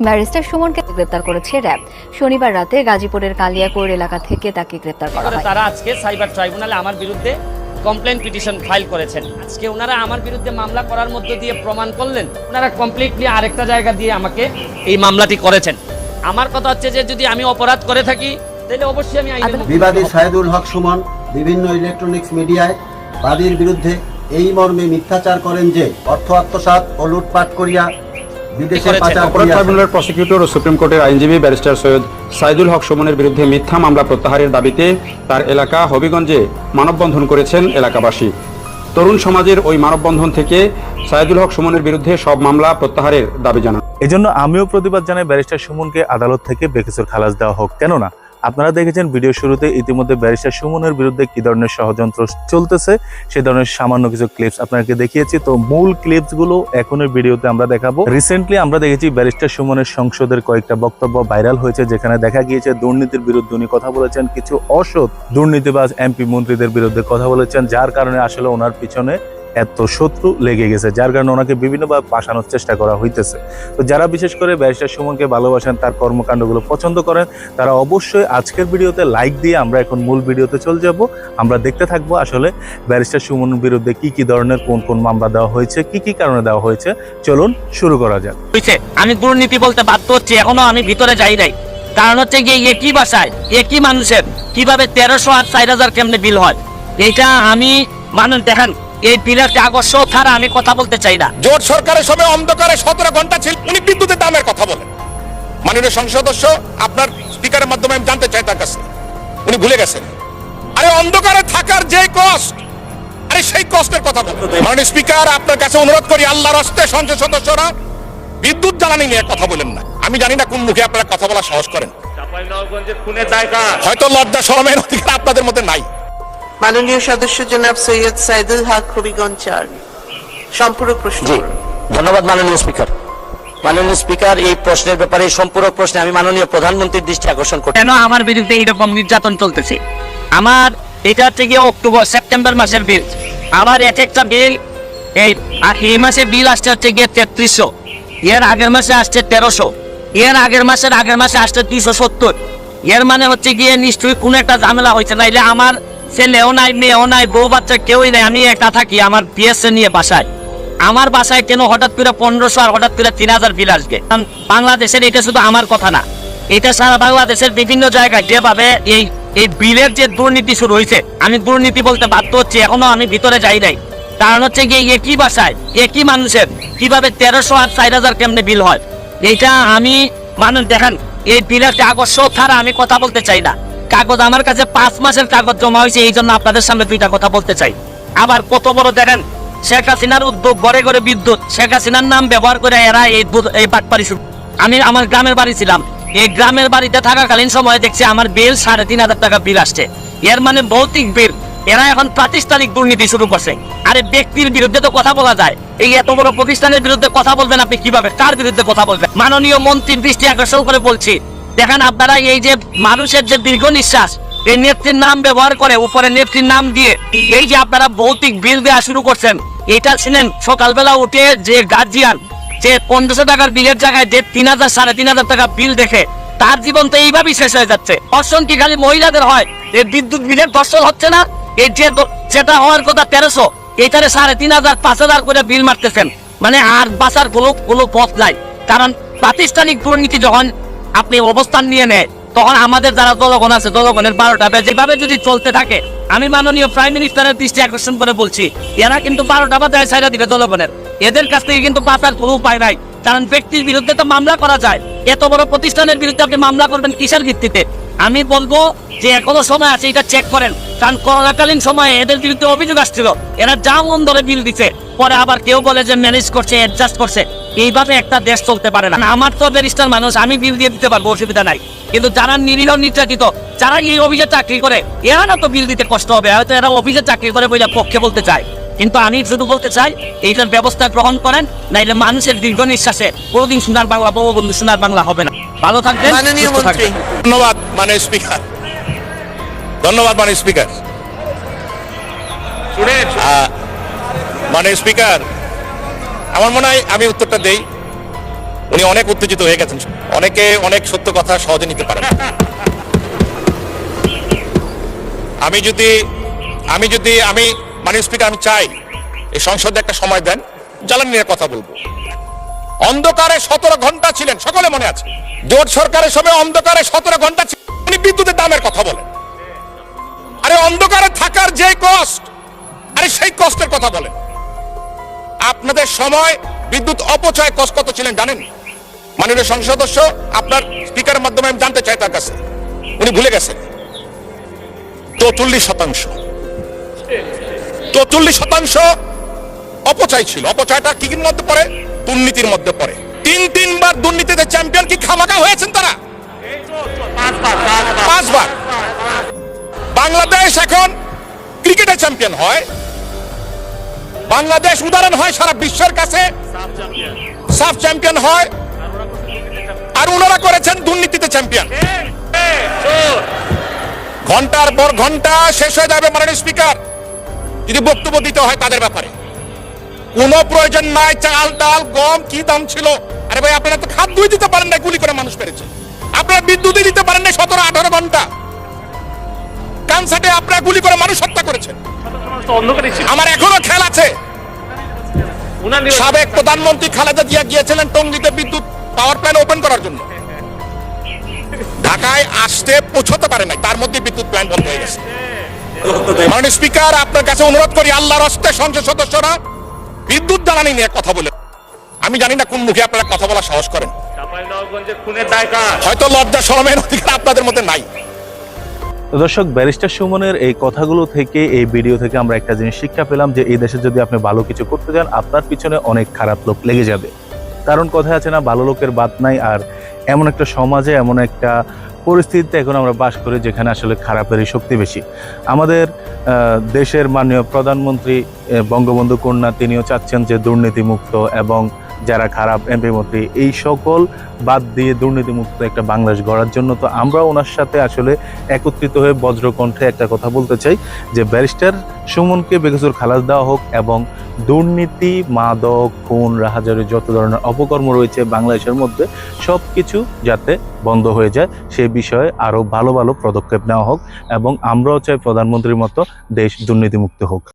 Barrister সুমনকে গ্রেপ্তার করেছে র্যাব। শনিবার রাতে গাজীপুরের কালিয়াকৈর এলাকা থেকে তাকে গ্রেপ্তার করা হয়। তারা আজকে সাইবার ট্রাইব্যুনালে আমার বিরুদ্ধে কমপ্লেন পিটিশন ফাইল করেছেন। আজকে ওনারা আমার বিরুদ্ধে মামলা করার মধ্য দিয়ে প্রমাণ করলেন ওনারা কমপ্লিটলি আরেকটা জায়গা দিয়ে আমাকে এই মামলাটি করেছেন। আমার কথা হচ্ছে যে যদি আমি অপরাধ করে থাকি তাহলে অবশ্যই আমি আইনের মুখোমুখি বিবাদী সাইদুল হক সুমন বিভিন্ন ইলেকট্রনিক্স মিডিয়ায় বাদীর বিরুদ্ধে এই মর্মে মিথ্যাচার করেন যে অর্থ আত্মসাৎ ও লুটপাট করিয়া বিদেশে পাচার ট্রাইব্যুনালের প্রসিকিউটর ও সুপ্রিম কোর্টের আইনজীবী ব্যারিস্টার সৈয়দ সাইদুল হক সুমনের বিরুদ্ধে মিথ্যা মামলা প্রত্যাহারের দাবিতে তার এলাকা হবিগঞ্জে মানববন্ধন করেছেন এলাকাবাসী। তরুণ সমাজের ওই মানববন্ধন থেকে সাইদুল হক সুমনের বিরুদ্ধে সব মামলা প্রত্যাহারের দাবি জানান। এজন্য আমিও প্রতিবাদ জানাই ব্যারিস্টার সুমনকে আদালত থেকে বেকিসুর খালাস দেওয়া হোক। কেননা আপনারা দেখেছেন ভিডিও শুরুতে ইতিমধ্যে ব্যারিস্টার সুমনের বিরুদ্ধে কি ধরনের ষড়যন্ত্র চলতেছে? সে ধরনের সামান্য কিছু ক্লিপস আপনাকে দেখিয়েছি। তো মূল ক্লিপসগুলো এখনের ভিডিওতে আমরা দেখাবো। রিসেন্টলি আমরা দেখেছি ব্যারিস্টার সুমনের সংসদের কয়েকটা বক্তব্য ভাইরাল হয়েছে, যেখানে দেখা গিয়েছে দুর্নীতির বিরুদ্ধে উনি কথা বলেছেন, কিছু অসৎ দুর্নীতিবাজ এমপি মন্ত্রীদের বিরুদ্ধে কথা বলেছেন, যার কারণে আসলে ওনার পিছনে এত শত্রু লেগে গেছে, যার কারণে ওনাকে বিভিন্নভাবে পাশানোর চেষ্টা করা হইতেছে। তো যারা বিশেষ করে ব্যারিস্টার সুমনকে ভালোবাসেন, তার কর্মকাণ্ডগুলো পছন্দ করেন, তারা অবশ্যই আজকের ভিডিওতে লাইক দিয়ে আমরা এখন মূল ভিডিওতে চলে যাব। আমরা দেখতে থাকব আসলে ব্যারিস্টার সুমনের বিরুদ্ধে কি কি ধরনের, কোন কোন মামলা দেওয়া হয়েছে, কি কি কারণে দেওয়া হয়েছে। চলুন শুরু করা যাক। আমি দুর্নীতি বলতে বাধ্য হচ্ছি, এখনও আমি ভিতরে যাই নাই। কারণ হচ্ছে গিয়ে একই বাসায় একই মানুষের, কীভাবে তেরোশো আর চার হাজার কেমনে বিল হয়? এটা আমি, মানুষ দেখেন এই কাগজ সব ছাড়া আমি কথা বলতে চাই না। জোট সরকারের সময় অন্ধকারে সতেরো ঘণ্টা ছিল উনি বিদ্যুতের দামের কথা বলেন। মাননীয় সংসদ সদস্য আপনার স্পিকারের মাধ্যমে আমি জানতে চাই তার কাছে উনি ভুলে গেছেন। আরে অন্ধকারে থাকার যে কষ্ট আরে সেই কষ্টের কথা বলুন। মাননীয় স্পিকার আপনার কাছে অনুরোধ করি আল্লাহর হস্তে সংসদ সদস্যরা বিদ্যুৎ জ্বালানি নিয়ে কথা বলেন না। আমি জানি না কোন মুখে আপনারা কথা বলা সাহস করেন। হয়তো লজ্জা শরমের অধিকার আপনাদের মধ্যে নাই। মাননীয় সদস্য জনাব সৈয়দ সাইদুল হক হবিগঞ্জ চার। সম্পূরক প্রশ্ন। জি ধন্যবাদ মাননীয় স্পিকার। মাননীয় স্পিকার এই প্রশ্নের ব্যাপারে সম্পূরক প্রশ্নে আমি মাননীয় প্রধানমন্ত্রীর দৃষ্টি আকর্ষণ করছি কেন আমার বিরুদ্ধে এইরকম নির্যাতন চলতেছে? আমার এটা গিয়ে অক্টোবর সেপ্টেম্বর মাসের বিল। আমার এক একটা বিল এই আর এই মাসে বিল আসছে হচ্ছে গিয়ে তেত্রিশশো। এর আগের মাসে আসছে তেরোশো। এর আগের মাসের আগের মাসে আসছে দুইশো সত্তর। এর মানে হচ্ছে গিয়ে নিশ্চয়ই কোনো একটা ঝামেলা হয়েছে নাইলে আমার ছেলেও নাই মেয়েও নাই বউ বাচ্চা, কেউই নাই। আমি একা থাকি আমার পিএসএ নিয়ে বাসায়। আমার বাসায় কেন হঠাৎ করে পনেরোশো আর হঠাৎ করে তিন হাজার বিল আসবে? বাংলাদেশের এটা শুধু আমার কথা না, এটা সারা বাংলাদেশের বিভিন্ন জায়গায় যেভাবে এই এই বিলের যে দুর্নীতি শুরু হয়েছে, আমি দুর্নীতি বলতে বাধ্য হচ্ছি, এখনও আমি ভিতরে যাই নাই। কারণ হচ্ছে গিয়ে একই বাসায়, একই মানুষের কীভাবে তেরোশো আর চার হাজার কেমনে বিল হয়? এটা আমি, মানুষ দেখেন, এই বিলের কাগজ সব ছাড়া আমি কথা বলতে চাই না। কাগজ আমার কাছে পাঁচ মাসের কাগজ জমা হয়েছে, এই জন্য আপনাদের সামনে দুইটা কথা বলতে চাই। আবার কত বড় দেখেন, শেখ হাসিনার উদ্যোগ ঘরে ঘরে বিদ্যুৎ। শেখ হাসিনার নাম ব্যবহার করে এরা এই এই বাটপারি শুরু আমি আমার গ্রামের বাড়ি ছিলাম। এই গ্রামের বাড়িতে থাকাকালীন সময় দেখছি আমার বিল সাড়ে তিন হাজার টাকা বিল আসছে। এর মানে ভৌতিক বিল। এরা এখন প্রাতিষ্ঠানিক দুর্নীতি শুরু করছে। আরে ব্যক্তির বিরুদ্ধে তো কথা বলা যায়। এই এত বড় প্রতিষ্ঠানের বিরুদ্ধে কথা বলবেন আপনি কীভাবে? কার বিরুদ্ধে কথা বলবেন? মাননীয় মন্ত্রীর দৃষ্টি আকর্ষণ করে বলছি। দেখেন আপনারা এই যে মানুষের যে দীর্ঘ নিঃশ্বাস, এই নেত্রীর নাম ব্যবহার করে, উপরে নেত্রীর নাম দিয়ে, এই যে আপনারা ভৌতিক বিল দেওয়া শুরু করছেন, এটা ছিলেন সকালবেলা উঠে যে গার্জিয়ান যে পনেরোশো টাকার বিলের জায়গায় যে তিন হাজার, সাড়ে তিন হাজার টাকা বিল দেখে, তার জীবন তো এইভাবেই শেষ হয়ে যাচ্ছে। কি খালি মহিলাদের হয় এই বিদ্যুৎ বিলের দর্শন হচ্ছে না, এই যে যেটা হওয়ার কথা তেরোশো, এইটারে সাড়ে তিন হাজার, পাঁচ হাজার করে বিল মারতেছেন। মানে আর বাঁচার কোনো কোনো পথ নাই, কারণ প্রাতিষ্ঠানিক দুর্নীতি যখন আপনি অবস্থান নিয়ে নেয় তখন আমাদের যারা জনগণ আছে, জনগণের বারোটা যেভাবে যদি চলতে থাকে, আমি মাননীয় প্রাইম মিনিস্টারের দৃষ্টি আকর্ষণ করে বলছি, এরা কিন্তু বারোটা বাজায় ছাইরা দিবে জনগণের। এদের কাছ থেকে কিন্তু বাঁচার কোনো উপায় নাই। কারণ ব্যক্তির বিরুদ্ধে তো মামলা করা যায়। এত বড় প্রতিষ্ঠানের বিরুদ্ধে আপনি মামলা করবেন কিসের ভিত্তিতে? আমি বলব যে এখনও সময় আছে, এটা চেক করেন। কারণ করোনাকালীন সময়ে এদের বিরুদ্ধে অভিযোগ আসছিল। এরা যা মন ধরে বিল দিছে। পরে আবার কেউ বলে যে ম্যানেজ করছে অ্যাডজাস্ট করছে। এইভাবে একটা দেশ চলতে পারে না। আমার তো ব্যারিস্টার মানুষ আমি বিল দিয়ে দিতে পারব অসুবিধা নাই। কিন্তু যারা নিরীহ নির্যাতিত যারা এই অফিসে চাকরি করে এরা না তো বিল দিতে কষ্ট হবে। হয়তো এরা অফিসে চাকরি করে বলে পক্ষে বলতে চায়। কিন্তু আমি শুধু বলতে চাই এইটার ব্যবস্থা গ্রহণ করেন নাইলে মানুষের দীর্ঘ নিঃশ্বাসে কোনোদিন সোনার বাংলা বঙ্গবন্ধু সোনার বাংলা হবে না। ভালো থাকবেন ধন্যবাদ মানে স্পিকার। ধন্যবাদ মাননীয় স্পিকার। মাননীয় স্পিকার, আমার মনে হয় আমি উত্তরটা দেই। উনি অনেক উত্তেজিত হয়ে গেছেন। অনেকে অনেক সত্য কথা সহজে নিতে পারেন। আমি যদি আমি যদি, আমি মানে স্পিকার, আমি চাই এই সংসদে একটা সময় দেন, জ্বালানি নিয়ে কথা বলব। অন্ধকারে সতেরো ঘণ্টা ছিলেন, সকলে মনে আছে? জোট সরকারের সময় অন্ধকারে সতেরো ঘণ্টা ছিলেন, উনি বিদ্যুতের দামের কথা বলেন। আরে অন্ধকারে থাকার যে কষ্ট আরে সেই কষ্টের কথা বলেন। আপনাদের সময় বিদ্যুৎ অপচয় কত ছিলেন জানেন মাননীয় সংসদ সদস্য, আপনার স্পিকারের মাধ্যমে আমি জানতে চাই তার কাছে। উনি ভুলে গেছেন। চৌচল্লিশ শতাংশ। চৌচল্লিশ শতাংশ অপচয় ছিল। অপচয়টা কি মধ্যে পড়ে? দুর্নীতির মধ্যে পড়ে। তিন তিনবার দুর্নীতিতে চ্যাম্পিয়ন কি খামাকা হয়েছেন তারা? পাঁচবার। বাংলাদেশ এখন ক্রিকেটে চ্যাম্পিয়ন হয়। বাংলাদেশ উদাহরণ হয় সারা বিশ্বের কাছে। সাফ চ্যাম্পিয়ন হয়। আর ওনারা করেছেন দুর্নীতিতে চ্যাম্পিয়ন। ঘণ্টার পর ঘণ্টা শেষ হয়ে যাবে মাননীয় স্পিকার। যদি বক্তব্য দিতে হয় তাদের ব্যাপারে। কোনো প্রয়োজন নাই, চাল, ডাল, গম, কি দাম ছিল? আরে ভাই, আপনারা তো খাদ্যই দিতে পারেন না গুলি করে মানুষ পেরেছে। আপনারা বিদ্যুৎই দিতে পারেন না সতেরো আঠারো ঘণ্টা। কানসাটে আপনারা গুলি করে মানুষ হত্যা করেছেন। আমার এখনও খেয়াল আছে। সাবেক প্রধানমন্ত্রী খালেদা জিয়া গিয়েছিলেন টঙ্গিতে বিদ্যুৎ পাওয়ার প্ল্যান্ট ওপেন করার জন্য। ঢাকায় আসতে পৌঁছতে পারে নাই তার মধ্যে বিদ্যুৎ প্ল্যান্ট বন্ধ হয়ে গেছে। মাননীয় স্পিকার আপনার কাছে অনুরোধ করি আল্লাহর হস্তে সংসদ সদস্যরা বিদ্যুৎ জ্বালানি নিয়ে কথা বলে। আমি জানি না কোন মুখে আপনারা কথা বলা সাহস করেন। হয়তো লজ্জা শরমের অধিকার আপনাদের মধ্যে নাই। তো দর্শক, ব্যারিস্টার সুমনের এই কথাগুলো থেকে, এই ভিডিও থেকে আমরা একটা জিনিস শিক্ষা পেলাম যে, এই দেশে যদি আপনি ভালো কিছু করতে যান আপনার পিছনে অনেক খারাপ লোক লেগে যাবে। কারণ কথায় আছে না, ভালো লোকের বাদ নাই, আর এমন একটা সমাজে, এমন একটা পরিস্থিতিতে এখন আমরা বাস করি যেখানে আসলে খারাপেরই শক্তি বেশি। আমাদের দেশের মাননীয় প্রধানমন্ত্রী বঙ্গবন্ধু কন্যা, তিনিও চাচ্ছেন যে দুর্নীতিমুক্ত এবং যারা খারাপ, এমপি মন্ত্রী, এই সকল বাদ দিয়ে দুর্নীতিমুক্ত একটা বাংলাদেশ গড়ার জন্য তো আমরা ওনার সাথে আসলে একত্রিত হয়ে বজ্রকণ্ঠে একটা কথা বলতে চাই যে ব্যারিস্টার সুমনকে বেকসুর খালাস দেওয়া হোক এবং দুর্নীতি, মাদক, খুন, রাহাজারি যত ধরনের অপকর্ম রয়েছে বাংলাদেশের মধ্যে সব কিছু যাতে বন্ধ হয়ে যায়, সে বিষয়ে আরও ভালো ভালো পদক্ষেপ নেওয়া হোক এবং আমরাও চাই প্রধানমন্ত্রীর মতো দেশ দুর্নীতিমুক্ত হোক।